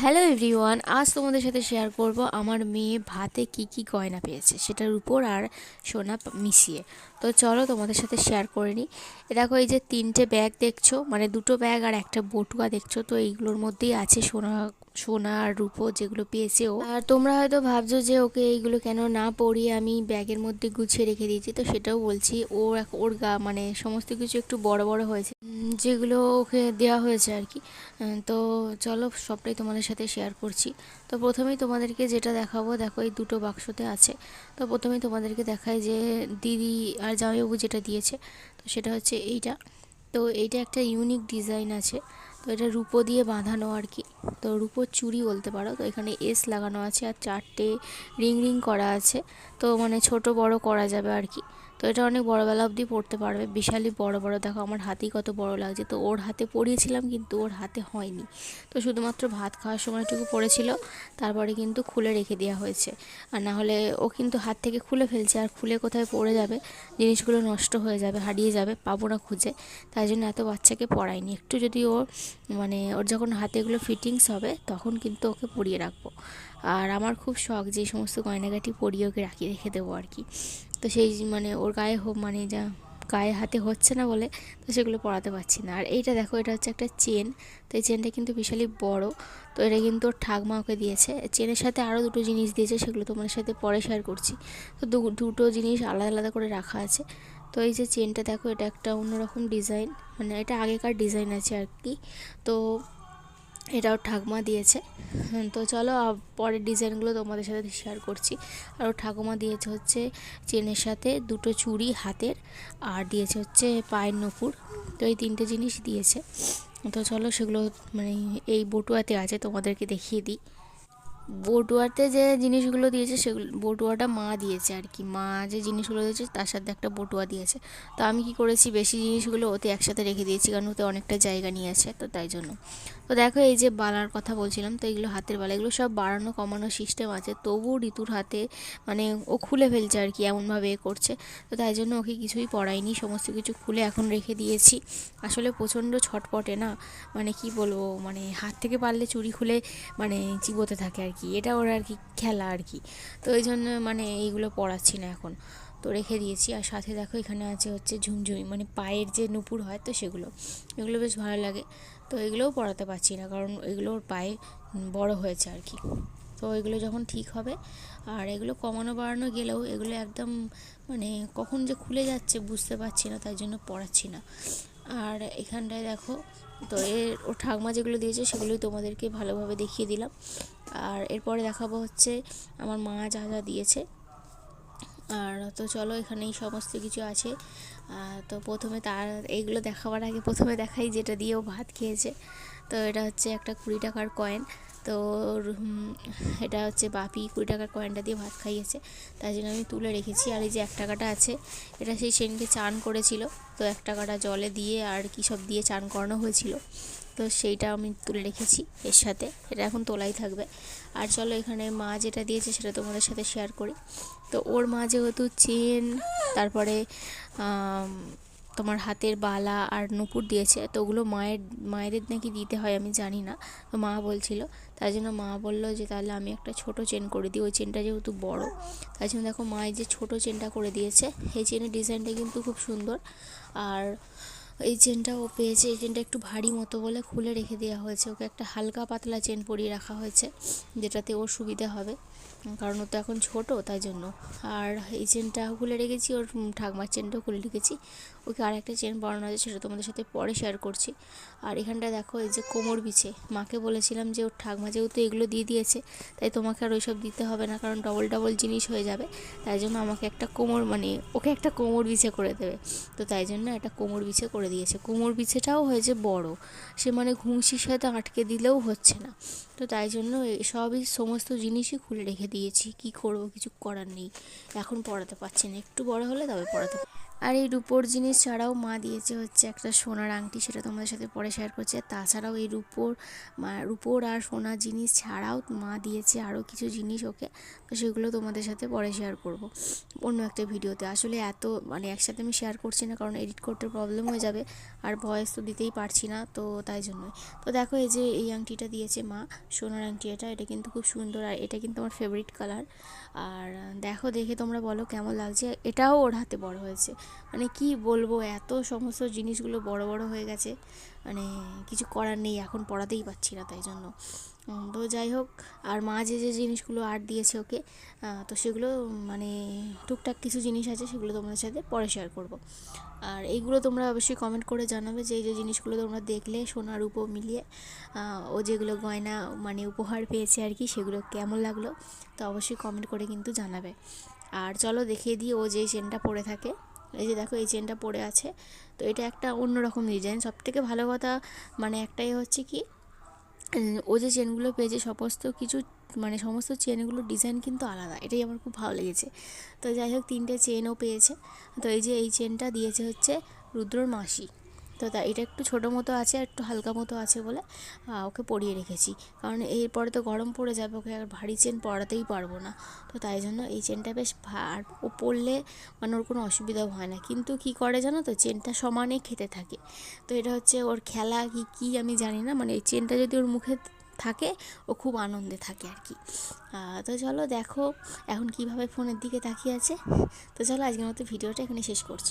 Hello everyone আজ তোমাদের সাথে শেয়ার করব আমার মেয়ে ভাতে কি কি গয়না পেয়েছে। সেটার উপর আর সোনা মিশিয়ে। তো চলো তোমাদের সাথে শেয়ার করে নিই দেখো, এই যে তিনটে ব্যাগ দেখছ মানে দুটো ব্যাগ আর একটা বটুয়া দেখছ, তো এইগুলোর মধ্যেই আছে সোনা সোনা আর রূপো যেগুলো পেয়েছে ও। আর তোমরা হয়তো ভাবছ যে ওকে এইগুলো কেন না পরিয়ে আমি ব্যাগের মধ্যে গুছিয়ে রেখে দিয়েছি, তো সেটাও বলছি। এক- ওর গা মানে সমস্ত কিছু একটু বড় বড় হয়েছে। যেগুলো ওকে দেওয়া হয়েছে আর কি। তো চলো সবটাই তোমাদের সাথে শেয়ার করছি। তো প্রথমেই তোমাদেরকে যেটা দেখাবো, দেখো এই দুটো বাক্সতে আছে। তো প্রথমেই তোমাদেরকে দেখাই যে দিদি আর জামাইবাবু যেটা দিয়েছে, তো সেটা হচ্ছে এইটা। তো এইটা একটা ইউনিক ডিজাইন আছে। তো এটা রূপো দিয়ে বাঁধানো আর কি। তো রূপোর চুড়ি বলতে পারো। তো এখানে এস লাগানো আছে আর চারটে রিং রিং করা আছে। তো মানে ছোট বড় করা যাবে আর কি। তো এটা অনেক বড়বেলা অবধি পড়তে পারবে। বিশালই বড় বড়। দেখো আমার হাতেই কত বড় লাগছে। তো ওর হাতে পরিয়েছিলাম কিন্তু ওর হাতে হয়নি। তো শুধুমাত্র ভাত খাওয়ার সময়টুকু পড়েছিল। তারপরে কিন্তু খুলে রেখে দেওয়া হয়েছে। আর না হলে ও কিন্তু হাত থেকে খুলে ফেলছে। আর খুলে কোথায় পড়ে যাবে? জিনিসগুলো নষ্ট হয়ে যাবে, হারিয়ে যাবে, পাবো না খুঁজে। তাই জন্য এত বাচ্চাকে পড়াইনি। একটু যদি ওর মানে ওর যখন হাতে এগুলো ফিটিংস হবে, তখন কিন্তু ওকে পরিয়ে রাখব। আর আমার খুব শখ যে সমস্ত গয়নাগাটি পরিয়ে ওকে রাখি রেখে দেবো আর কি। তো সেই মানে ওর গায়ে মানে যা গায়ে হাতে হচ্ছে না বলে তো সেগুলো পরাতে পারছি না। আর এইটা দেখো, এটা হচ্ছে একটা চেন। তো এই চেনটা কিন্তু বিশালই বড়। তো এটা কিন্তু ওর ঠাকমা ওকে দিয়েছে। চেনের সাথে আরও দুটো জিনিস দিয়েছে, সেগুলো তোমার সাথে পরে শেয়ার করছি। তো দুটো জিনিস আলাদা আলাদা করে রাখা আছে। তো এই যে চেনটা দেখো, এটা একটা অন্যরকম ডিজাইন মানে এটা আগেকার ডিজাইন আছে আর কি। তো এটাও ঠাকুমা দিয়েছে। তো চলো পরের ডিজাইনগুলো তোমাদের সাথে শেয়ার করছি। আর ঠাকুমা দিয়েছে হচ্ছে চেনের সাথে দুটো চুড়ি হাতের, আর দিয়েছে হচ্ছে পায়ের নপুর। তো এই তিনটে জিনিস দিয়েছে। তো চলো সেগুলো মানে এই বটুয়াতে আছে, তোমাদেরকে দেখিয়ে দিই। বটুয়াতে যে জিনিসগুলো দিয়েছে সেগুলো, বটুয়াটা মা দিয়েছে আর কি। মা যে জিনিসগুলো দিয়েছে তার সাথে একটা বটুয়া দিয়েছে। তো আমি কি করেছি, বেশি জিনিসগুলো ওতে একসাথে রেখে দিয়েছি কারণ ওতে অনেকটা জায়গা নিয়ে আছে, তো তাই জন্য। তো দেখো এই যে বালার কথা বলছিলাম, তো এগুলো হাতের বালা, এগুলো সব বাড়ানো কমানো সিস্টেম আছে। তবুও ঋতুর হাতে মানে ও খুলে ফেলছে আর কি, এমনভাবে এ করছে। তো তাই জন্য ওকে কিছুই পড়াইনি, সমস্ত কিছু খুলে এখন রেখে দিয়েছি। আসলে প্রচণ্ড ছটপটে না মানে কি বলব মানে হাত থেকে পারলে চুরি খুলে মানে চিবোতে থাকে আর কি। এটা ওর আর কি খেলা আর কি তো এই জন্য মানে এইগুলো পড়াচ্ছি না এখন। তো রেখে দিয়েছি। আর সাথে দেখো এখানে আছে হচ্ছে ঝুমঝুমি মানে পায়ের যে নুপুর হয় তো সেগুলো। এগুলো বেশ ভালো লাগে। তো এগুলোও পড়াতে পারছি না কারণ এগুলো ওর পায়ে বড় হয়েছে আর কি তো এগুলো যখন ঠিক হবে, আর এগুলো কমানো বাড়ানো গেলেও এগুলো একদম মানে কখন যে খুলে যাচ্ছে বুঝতে পারছি না, তাই জন্য পড়াচ্ছি না। আর এখানটায় দেখো তো এর ও ঠাকমা যেগুলো দিয়েছে সেগুলোই তোমাদেরকে ভালোভাবে দেখিয়ে দিলাম। আর এরপরে দেখাবো হচ্ছে আমার মা যা যা দিয়েছে। আর তো চলো এখানেই সমস্ত কিছু আছে। তো প্রথমে তার এইগুলো দেখাবার আগে প্রথমে দেখাই যেটা দিয়ে ও ভাত খেয়েছে। তো এটা হচ্ছে একটা কুড়ি টাকার কয়েন তো এটা হচ্ছে বাপি কুড়ি টাকার কয়েনটা দিয়ে ভাত খাইয়েছে, তাই জন্য আমি তুলে রেখেছি। আর এই যে এক টাকাটা আছে, এটা সেই সেনকে চান করেছিল, তো এক টাকাটা জলে দিয়ে আর কী সব দিয়ে চান করানো হয়েছিল, তো সেইটা আমি তুলে রেখেছি এর সাথে, এটা এখন তোলাই থাকবে। আর চলো এখানে মা যেটা দিয়েছে সেটা তোমাদের সাথে শেয়ার করি। তো ওর মা যেহেতু চেন, তারপরে তোমার হাতের বালা আর নুপুর দিয়েছে, তো ওগুলো মায়ের, মায়েদের নাকি দিতে হয় আমি জানি না। তো মা বলছিল, তার জন্য মা বলল যে তাহলে আমি একটা ছোট চেন করে দিই, ওই চেনটা যেহেতু বড়। তার জন্য দেখো মায়ের যে ছোট চেনটা করে দিয়েছে, এই চেনের ডিজাইনটা কিন্তু খুব সুন্দর। আর এই চেনটা ও পেয়েছে। এই চেনটা একটু ভারী মতো বলে খুলে রেখে দেওয়া হয়েছে। ওকে একটা হালকা পাতলা চেন পরিয়ে রাখা হয়েছে, যেটাতে ওর সুবিধা হবে। কারণ ও তো এখন ছোট, তাই জন্য। আর এই চেনটা খুলে রেখেছি, ওর ঠাকমার চেনটাও খুলে রেখেছি। ওকে আর একটা চেন বানানো আছে সেটা তোমাদের সাথে পরে শেয়ার করছি। আর এখানটা দেখো, এই যে কোমর বিছে। মাকে বলেছিলাম যে, ওর ঠাকমা যেহেতু এগুলো দিয়ে দিয়েছে, তাই তোমাকে আর ওইসব দিতে হবে না, কারণ ডবল ডবল জিনিস হয়ে যাবে। তাই জন্য আমাকে একটা কোমর মানে ওকে একটা কোমর বিছে করে দেবে। তো তাই জন্য একটা কোমর বিছে করে দিয়েছে। কোমর বিছেটাও হয়েছে বড়। সে মানে ঘুংসির সাথে আটকে দিলেও হচ্ছে না। তো তাই জন্য সবই সমস্ত জিনিসই খুলে রেখে দিয়েছি। কি করব, কিছু করার নেই। এখন পড়াতে পারছি না। একটু বড় হলে তবে পড়াতে আর এই রূপোর জিনিস ছাড়াও মা দিয়েছে হচ্ছে একটা সোনার আংটি, সেটা তোমাদের সাথে পরে শেয়ার করছি। আর তাছাড়াও এই রূপোর, মা, রূপোর আর সোনার জিনিস ছাড়াও মা দিয়েছে আরও কিছু জিনিস, ওকে? তো সেগুলো তোমাদের সাথে পরে শেয়ার করব অন্য একটা ভিডিওতে। আসলে এত মানে একসাথে আমি শেয়ার করছি না, কারণ এডিট করতে প্রবলেম হয়ে যাবে আর ভয়েস তো দিতেই পারছি না, তো তাই জন্যই। তো দেখো এই যে এই আংটিটা দিয়েছে মা, সোনার আংটি এটা এটা কিন্তু খুব সুন্দর আর এটা কিন্তু আমার ফেভারিট কালার আর দেখো দেখে তোমরা বলো কেমন লাগছে, এটাও ওর হাতে বড় হয়েছে। মানে কি বলব, এত সমস্ত জিনিসগুলো বড় বড় হয়ে গেছে। মানে কিছু করার নেই, এখন পড়াতেই পারছি না তাই জন্য। তো যাই হোক, আর মা যে যে জিনিসগুলো আর্ট দিয়েছে ওকে তো সেগুলো মানে টুকটাক কিছু জিনিস আছে, সেগুলো তোমাদের সাথে পরে শেয়ার করব। আর এইগুলো তোমরা অবশ্যই কমেন্ট করে জানাবে যে যে জিনিসগুলো তোমরা দেখলে সোনার উপর মিলিয়ে ও যেগুলো গয়না মানে উপহার পেয়েছে আর কি, সেগুলো কেমন লাগল, তো অবশ্যই কমেন্ট করে কিন্তু জানাবে। আর চলো দেখিয়ে দিই, ও যে চেনটা পরে থাকে। এই যে দেখো, এই চেনটা পড়ে আছে। তো এটা একটা অন্যরকম ডিজাইন সব থেকে ভালো কথা মানে একটাই হচ্ছে কি ও যে চেনগুলো পেয়েছে, সমস্ত কিছু মানে সমস্ত চেনগুলোর ডিজাইন কিন্তু আলাদা। এটাই আমার খুব ভালো লেগেছে। তো যাই হোক, তিনটে চেনও পেয়েছে। তো এই যে এই চেনটা দিয়েছে হচ্ছে রুদ্রর মাসি। তো তা, এটা একটু ছোটো মতো আছে আর একটু হালকা মতো আছে বলে ওকে পরিয়ে রেখেছি। কারণ এরপরে তো গরম পড়ে যাবে, ওকে আর ভারী চেন পরাতেই পারব না। তো তাই জন্য এই চেনটা বেশ আর ও পরলে মানে ওর কোনো অসুবিধাও হয় না। কিন্তু কি করে জানো তো, চেনটা সমানে খেতে থাকে। তো এটা হচ্ছে ওর খেলা কি কি আমি জানি না মানে এই চেনটা যদি ওর মুখে থাকে, ও খুব আনন্দে থাকে আর কি। তো চলো দেখো এখন কীভাবে ফোনের দিকে তাকিয়ে আছে। তো চলো আজকের মতো ভিডিওটা এখানে শেষ করছি।